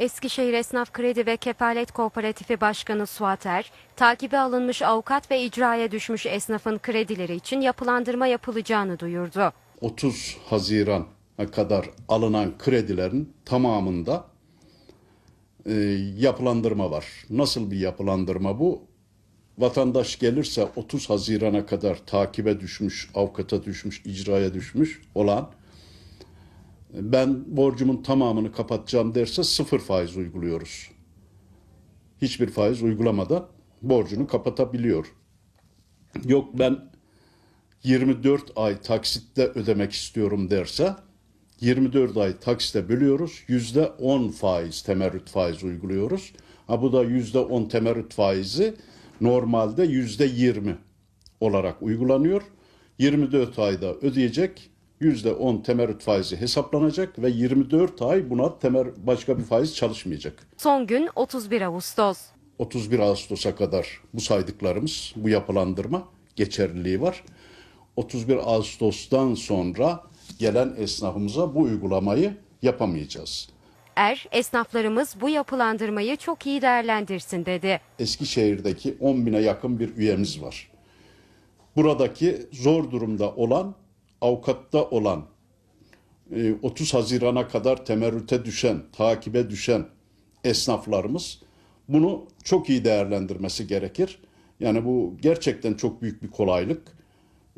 Eskişehir Esnaf Kredi ve Kefalet Kooperatifi Başkanı Suat Er, takibe alınmış avukat ve icraya düşmüş esnafın kredileri için yapılandırma yapılacağını duyurdu. 30 Haziran'a kadar alınan kredilerin tamamında e, yapılandırma var. Nasıl bir yapılandırma bu? Vatandaş gelirse 30 Haziran'a kadar takibe düşmüş, avukata düşmüş, icraya düşmüş olan ben borcumun tamamını kapatacağım derse sıfır faiz uyguluyoruz. Hiçbir faiz uygulamadan borcunu kapatabiliyor. Yok ben 24 ay taksitte ödemek istiyorum derse 24 ay taksite bölüyoruz. Yüzde 10 faiz, temerrüt faiz uyguluyoruz. Ha bu da yüzde 10 temerrüt faizi normalde yüzde 20 olarak uygulanıyor. 24 ayda ödeyecek. Yüzde 10 temerrüt faizi hesaplanacak ve 24 ay buna temer başka bir faiz çalışmayacak. Son gün 31 Ağustos. 31 Ağustos'a kadar bu saydıklarımız, bu yapılandırma geçerliliği var. 31 Ağustos'tan sonra gelen esnafımıza bu uygulamayı yapamayacağız. Er, esnaflarımız bu yapılandırmayı çok iyi değerlendirsin dedi. Eskişehir'deki 10 bine yakın bir üyemiz var. Buradaki zor durumda olan, avukatta olan, e, 30 Haziran'a kadar temerrüte düşen, takibe düşen esnaflarımız bunu çok iyi değerlendirmesi gerekir. Yani bu gerçekten çok büyük bir kolaylık.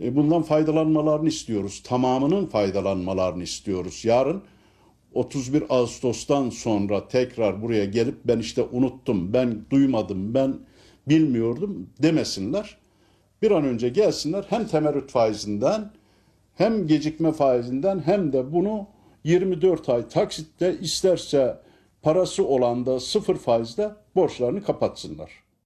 E, Bundan faydalanmalarını istiyoruz. Tamamının faydalanmalarını istiyoruz. Yarın 31 Ağustos'tan sonra tekrar buraya gelip ben işte unuttum, ben duymadım, ben bilmiyordum demesinler. Bir an önce gelsinler hem temerrüt faizinden hem gecikme faizinden hem de bunu 24 ay taksitte isterse parası olan da sıfır faizde borçlarını kapatsınlar.